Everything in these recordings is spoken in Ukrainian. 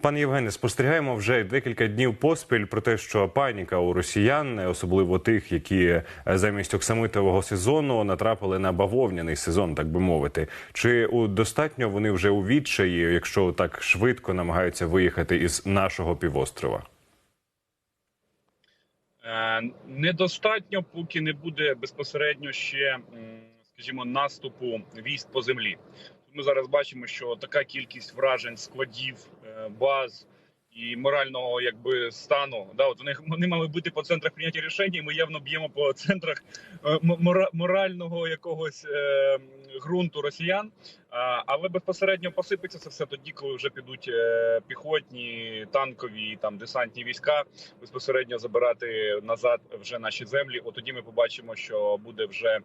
Пане Євгене, спостерігаємо вже декілька днів поспіль про те, що паніка у росіян, особливо тих, які е, замість оксамитового сезону натрапили на бавовняний сезон, так би мовити. Чи у достатньо вони вже у відчаї, якщо так швидко намагаються виїхати із нашого півострова? Е, Недостатньо, поки не буде безпосередньо ще, скажімо, наступу військ по землі. Ми зараз бачимо, що така кількість вражень складів, баз і морального якби стану. Да, от вони, вони мали бути по центрах прийняття рішень. і Ми явно б'ємо по центрах е, мора- морального якогось е, ґрунту росіян. Але безпосередньо посипеться це все тоді, коли вже підуть е, піхотні, танкові там десантні війська безпосередньо забирати назад вже наші землі. От тоді ми побачимо, що буде вже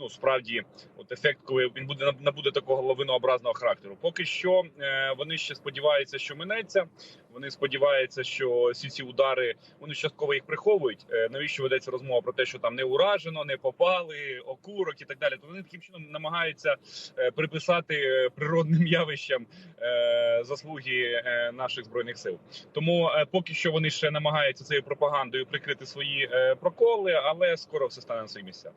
ну справді от ефект, коли він буде набуде такого лавинообразного характеру. Поки що е, вони ще сподіваються, що минеться. Вони сподіваються, що всі ці удари вони частково їх приховують. Е, навіщо ведеться розмова про те, що там не уражено, не попали, окурок і так далі. То вони таким чином намагаються приписати е, природним явищам е, заслуги е, наших збройних сил. Тому поки що вони ще намагаються цією пропагандою прикрити свої проколи, але скоро все стане на свої місця.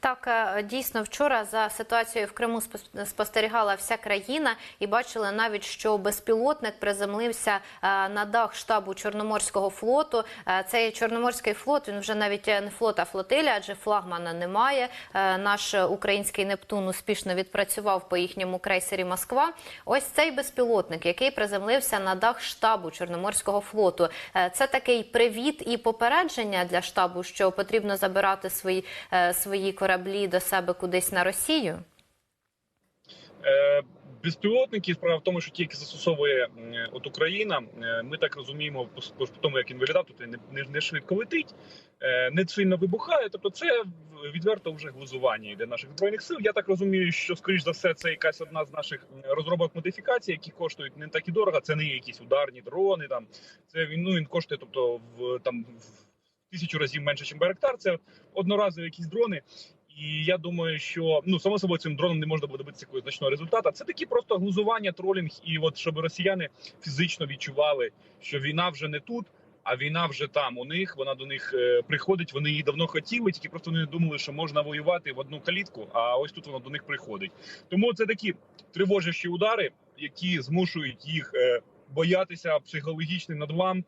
Так, е, дійсно, вчора за ситуацією в Криму спос- спостерігала вся країна і бачили навіть, що безпілотник приземлився е, на дах штабу Чорноморського флоту. Е, Цей Чорноморський флот він вже навіть не флот, а флотиля, адже флагмана немає. Наш український Нептун успішно відпрацював по їхньому крейсері Москва. Ось цей безпілотник, який приземлився на дах штабу Чорноморського флоту. Це такий привіт і попередження для штабу, що потрібно забирати свої, свої кораблі до себе кудись на Росію. Е, Безпілотники справа в тому, що тільки застосовує от Україна. Е, Ми так розуміємо, по, тому як він виглядав, він не, не, не швидко летить, е, не сильно вибухає. Тобто, це відверто вже глузування йде наших збройних сил. Я так розумію, що скоріш за все це якась одна з наших розробок модифікацій, які коштують не так і дорого. Це не якісь ударні дрони. Там це він ну він коштує, тобто в там в тисячу разів менше, ніж Байрактар. Це одноразові якісь дрони. І я думаю, що ну само собою цим дроном не можна буде добитися якогось значного результату. Це такі просто глузування, тролінг, і от щоб росіяни фізично відчували, що війна вже не тут, а війна вже там. У них вона до них е, приходить. Вони її давно хотіли, тільки просто не думали, що можна воювати в одну калітку. А ось тут вона до них приходить. Тому це такі тривожащі удари, які змушують їх е, боятися психологічним надвам.